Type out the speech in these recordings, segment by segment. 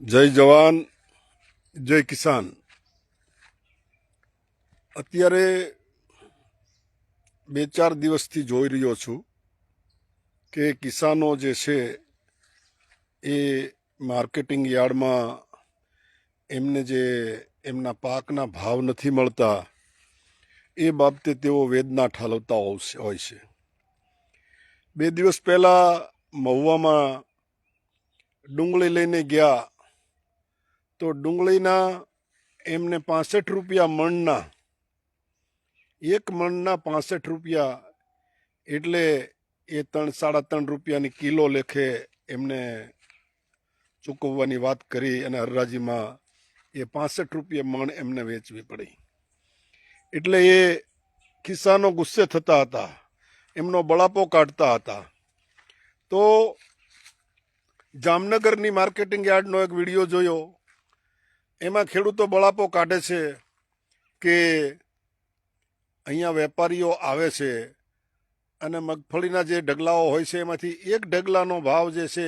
જય જવાન, જય કિસાન. અત્યારે બે ચાર દિવસથી જોઈ રહ્યો છું કે કિસાનો જે છે એ માર્કેટિંગ યાર્ડમાં એમને જે એમના પાકના ભાવ નથી મળતા, એ બાબતે તેઓ વેદના ઠાલવતા હોય છે. બે દિવસ પહેલાં મહુવામાં ડુંગળી લઈને ગયા તો ડુંગળીના એમને પાસઠ રૂપિયા મણના, એક મણના પાસઠ રૂપિયા એટલે એ ત્રણ, સાડા ત્રણ રૂપિયાની કિલો લેખે એમને ચૂકવવાની વાત કરી અને હરરાજીમાં એ પાસઠ રૂપિયા મણ એમને વેચવી પડી. એટલે એ કિસાનો ગુસ્સે થતા હતા, એમનો બળાપો કાઢતા હતા. તો જામનગરની માર્કેટિંગ યાર્ડનો એક વીડિયો જોયો. એમાં ખેડૂતો બળાપો કાઢે છે કે અહીંયા વેપારીઓ આવે છે અને મગફળીના જે ઢગલાઓ હોય છે, એમાંથી એક ઢગલાનો ભાવ જે છે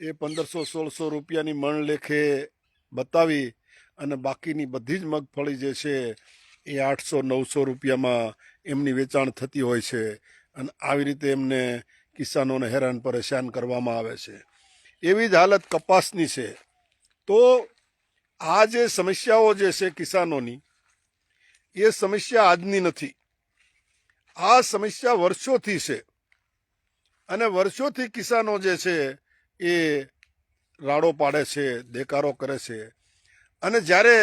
એ પંદરસો સોળસો રૂપિયાની મણ લેખે બતાવી અને બાકીની બધી જ મગફળી જે છે એ આઠસો નવસો રૂપિયામાં એમની વેચાણ થતી હોય છે અને આવી રીતે એમને કિસાનોને હેરાન પરેશાન કરવામાં આવે છે. એવી જ હાલત કપાસની છે. તો આ જે સમસ્યાઓ જે છે કિસાનોની, એ સમસ્યા આજની નથી. આ સમસ્યા વર્ષોથી છે અને વર્ષોથી કિસાનો જે છે એ રાડો પાડે છે, દેકારો કરે છે અને જ્યારે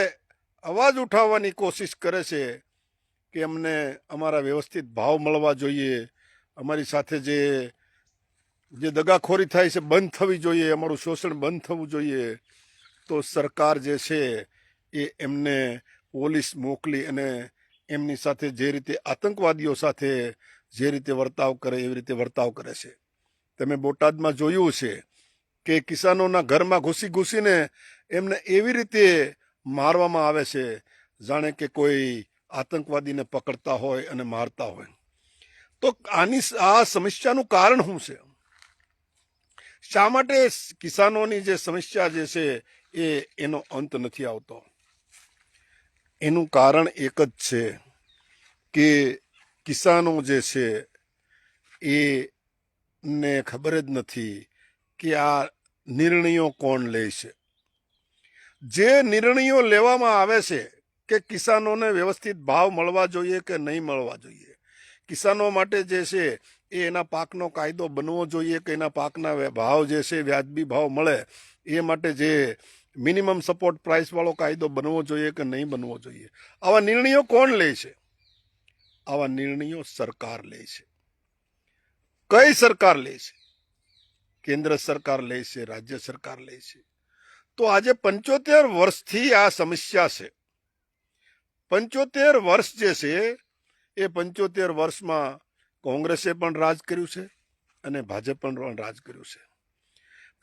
અવાજ ઉઠાવવાની કોશિશ કરે છે કે અમને અમારા વ્યવસ્થિત ભાવ મળવા જોઈએ, અમારી સાથે જે જે દગાખોરી થાય છે બંધ થવી જોઈએ, અમારું શોષણ બંધ થવું જોઈએ તો સરકાર જે છે એ એમને પોલીસ મોકલી અને એમની સાથે જે રીતે આતંકવાદીઓ સાથે જે રીતે વર્તાવ કરે, એવી રીતે વર્તાવ કરે છે. તમે બોટાદમાં જોયું છે કે કિસાનોના ઘરમાં ઘૂસી ઘૂસીને એમને એવી રીતે મારવામાં આવે છે, જાણે કે કોઈ આતંકવાદીને પકડતા હોય અને મારતા હોય. તો આની આ સમસ્યાનું કારણ શું છે? શા માટે કિસાનોની જે સમસ્યા જે છે એ એનો અંત નથી આવતો. એનું કારણ એક જ છે કે કિસાનો જે છે, એ ને ખબર જ નથી કે આ નિર્ણયો કોણ લે છે. જે નિર્ણયો લેવામાં આવે છે કે કિસાનોને વ્યવસ્થિત ભાવ મળવા જોઈએ કે નહીં મળવા જોઈએ? કિસાનો માટે જે છે, એ એના પાકનો કાયદો બનવો જોઈએ કે એના પાકના ભાવ જે છે, વ્યાજબી ભાવ મળે? એ માટે જે મિનિમમ સપોર્ટ પ્રાઇસવાળો કાયદો બનવો જોઈએ કે નહીં બનવો જોઈએ? આવા નિર્ણયો કોણ લે છે? આવા નિર્ણયો સરકાર લે છે. કઈ સરકાર લે છે? કેન્દ્ર સરકાર લે છે, રાજ્ય સરકાર લે છે. તો આજે પંચોતેર વર્ષથી આ સમસ્યા છે. પંચોતેર વર્ષ જે છે, એ પંચોતેર વર્ષમાં કોંગ્રેસે પણ રાજ કર્યું છે અને ભાજપ પણ રાજ કર્યું છે.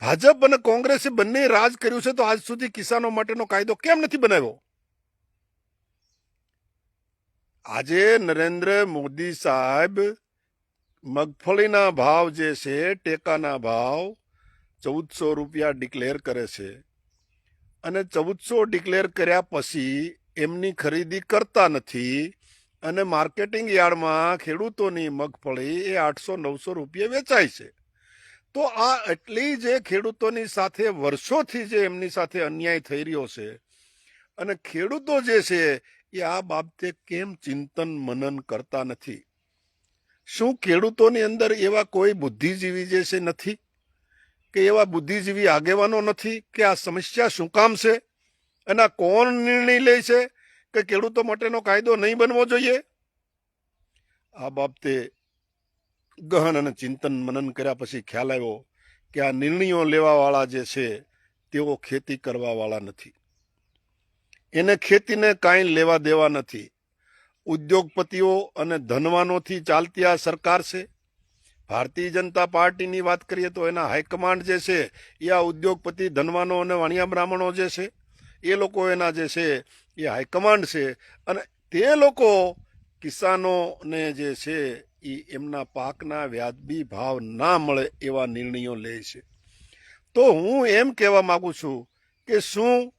ભાજપ અને કોંગ્રેસે બંને રાજ કર્યું છે, તો આજ સુધી કિસાનો માટેનો કાયદો કેમ નથી બનાવ્યો? આજે નરેન્દ્ર મોદી સાહેબ મગફળીના ભાવ જે છે, ટેકાના ભાવ ચૌદસો રૂપિયા ડિક્લેર કરે છે અને ચૌદસો ડિક્લેર કર્યા પછી એમની ખરીદી કરતા નથી અને માર્કેટિંગ યાર્ડમાં ખેડૂતોની મગફળી એ આઠસો નવસો રૂપિયે વેચાય છે. તો આ એટલી જે ખેડૂતોની સાથે વર્ષોથી જે એમની સાથે અન્યાય થઈ રહ્યો છે અને ખેડૂતો જે છે, એ આ બાબતે કેમ ચિંતન મનન કરતા નથી? શું ખેડૂતોની અંદર એવા કોઈ બુદ્ધિજીવી જે છે નથી? કે એવા બુદ્ધિજીવી આગેવાનો નથી કે આ સમસ્યા શું કામ છે? અને કોણ નિર્ણય લે છે કે ખેડૂતો માટેનો કાયદો નહીં બનવો જોઈએ? આ બાબતે ગહન અને ચિંતન મનન કર્યા પછી ખ્યાલ આવ્યો કે આ નિર્ણયો લેવાવાળા જે છે, તેઓ ખેતી કરવાવાળા નથી. એને ખેતીને કાંઈ લેવા દેવા નથી. ઉદ્યોગપતિઓ અને ધનવાનોથી ચાલતી આ સરકાર છે. ભારતીય જનતા પાર્ટીની વાત કરીએ તો એના હાઈકમાન્ડ જે છે, એ આ ઉદ્યોગપતિ, ધનવાનો અને વાણિયા બ્રાહ્મણો જે છે, એ લોકો એના જે છે, એ હાઈકમાન્ડ છે. અને તે લોકો કિસાનોને જે છે એ એમના પાકના વ્યાજબી ભાવ ના મળે એવા નિર્ણયો લે છે. તો હું એમ કહેવા માગું છું કે શું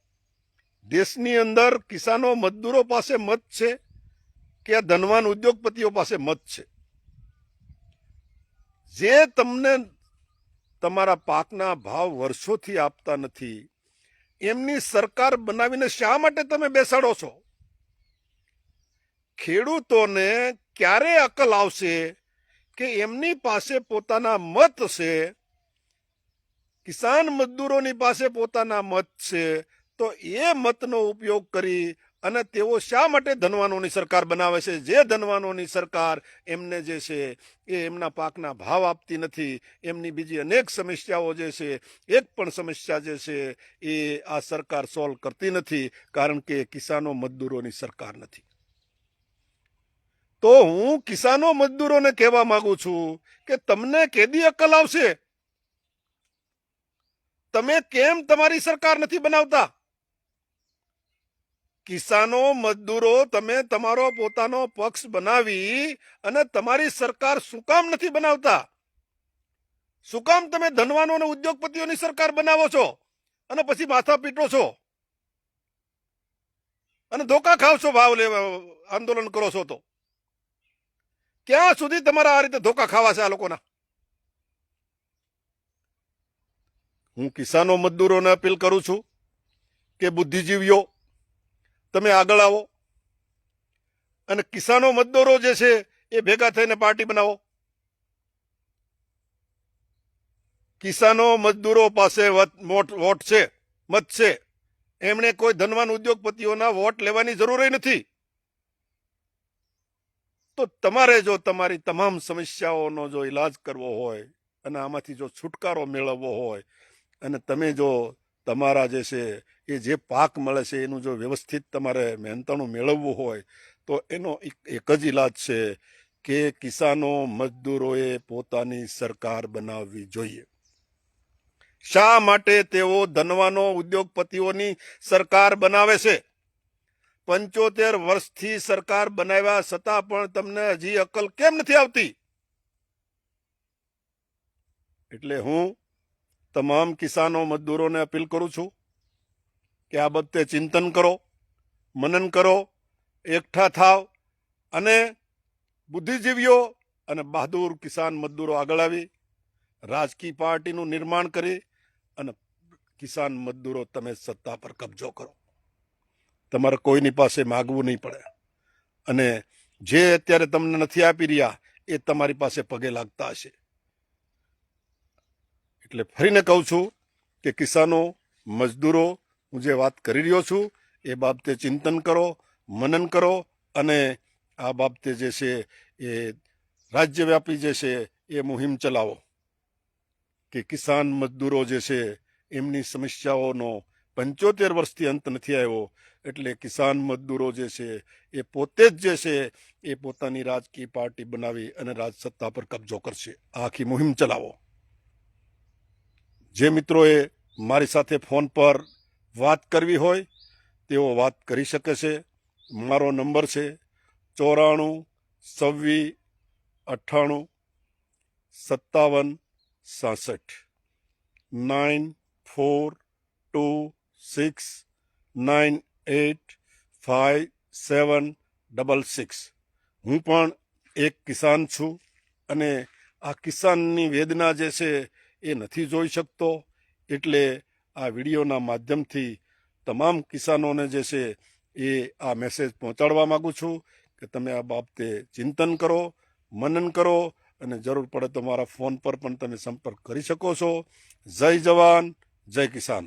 દેશની અંદર કિસાનો મજદૂરો પાસે મત છે કે આ ધનવાન ઉદ્યોગપતિઓ પાસે મત છે? જે તમને તમારા પાકના ભાવ વર્ષોથી આપતા નથી, એમની સરકાર બનાવીને શા માટે તમે બેસાડો છો? ખેડૂતોને ક્યારે અકલ આવશે કે એમની પાસે પોતાના મત છે? કિસાન મજદૂરોની પાસે પોતાના મત છે, તો એ મતનો ઉપયોગ કરી અને તેઓ શા માટે ધનવાનોની સરકાર બનાવે છે? જે ધનવાનોની સરકાર એમને જે છે એ એમના પાકના ભાવ આપતી નથી, એમની બીજી અનેક સમસ્યાઓ જે છે, એક પણ સમસ્યા જે છે એ આ સરકાર સોલ્વ કરતી નથી, કારણ કે કિસાનો મજદૂરોની સરકાર નથી. તો હું કિસાનો મજદૂરોને કહેવા માંગુ છું કે તમને કેદી અક્કલ આવશે? તમે કેમ તમારી સરકાર નથી બનાવતા? કિસાનો, મજદૂરો, તમે તમારો પોતાનો પક્ષ બનાવી અને તમારી સરકાર શું કામ નથી બનાવતા? શું કામ તમે ધનવાનો અને ઉદ્યોગપતિઓની સરકાર બનાવો છો? અને પછી માથા પીટો છો? અને ધોકા ખાવ છો, ભાવ લેવા, આંદોલન કરો છો તો? ક્યાં સુધી તમારા આ રીતે ધોકા ખાવા છે આ લોકોના? હું કિસાનો મજદૂરોને અપીલ કરું છું કે બુદ્ધિજીવીઓ, તમે આગળ આવો અને કિસાનો મજદૂરો જે છે એ ભેગા થઈને પાર્ટી બનાવો. કિસાનો મજદૂરો પાસે વોટ છે, મત છે. એમણે કોઈ ધનવાન ઉદ્યોગપતિઓના વોટ લેવાની જરૂર નથી. તો તમારે જો તમારી તમામ સમસ્યાઓનો જો ઈલાજ કરવો હોય અને આમાંથી જો છુટકારો મેળવવો હોય અને તમે જો તમારા જે છે એ જે પાક મળે છે એનું જો વ્યવસ્થિત તમારે મહેનતાણું મેળવવું હોય, તો એનો એક જ ઈલાજ છે કે કિસાનો મજદૂરોએ પોતાની સરકાર બનાવવી જોઈએ. શા માટે તેઓ ધનવાનો ઉદ્યોગપતિઓની સરકાર બનાવે છે? પંચોતેર વર્ષથી સરકાર બનાવ્યા છતાં પણ તમને હજી અકલ કેમ નથી આવતી? એટલે હું તમામ કિસાનો મજદૂરોને અપીલ કરું છું કે આ બાબતે ચિંતન કરો, મનન કરો, એકઠા થાવ અને બુદ્ધિજીવીઓ અને બહાદુર કિસાન મજદૂરો આગળ આવી, રાજકીય પાર્ટીનું નિર્માણ કરી અને કિસાન મજદૂરો તમે સત્તા પર કબજો કરો. તમારે કોઈની પાસે માગવું નહીં પડે. અને જે અત્યારે તમને નથી આપી રહ્યા, એ તમારી પાસે પગે લાગતા હશે. એટલે ફરીને કહું છું કે કિસાનો, મજદૂરો, હું જે વાત કરી રહ્યો છું, એ બાબતે ચિંતન કરો, મનન કરો અને આ બાબતે જે છે એ રાજ્યવ્યાપી જે છે એ મુહિમ ચલાવો. કે કિસાન મજદૂરો જે છે, એમની સમસ્યાઓનો પંચોતેર વર્ષથી અંત નથી આવ્યો, એટલે કિસાન મજદૂરો જે છે, એ પોતે જ જે છે, એ પોતાની રાજકીય પાર્ટી બનાવી અને રાજ સત્તા પર કબજો કરશે. આખી મુહિમ ચલાવો. જે મિત્રોએ મારી સાથે ફોન પર વાત કરવી હોય, તેઓ વાત કરી શકે છે. મારો નંબર છે ચોરાણું, છવ્વીસ, અઠ્ઠાણું, સત્તાવન, સાસઠ. Nine four two six nine eight five seven double six હું પણ એક કિસાન છું અને આ કિસાનની વેદના જે છે એ નથી જોઈ શકતો. એટલે આ વિડીયોના માધ્યમથી તમામ કિસાનોને જે છે એ આ મેસેજ પહોંચાડવા માંગુ છું કે તમે આ બાબતે ચિંતન કરો, મનન કરો અને જરૂર પડે તો મારા ફોન પર પણ તમે સંપર્ક કરી શકો છો. જય જવાન, જય કિસાન.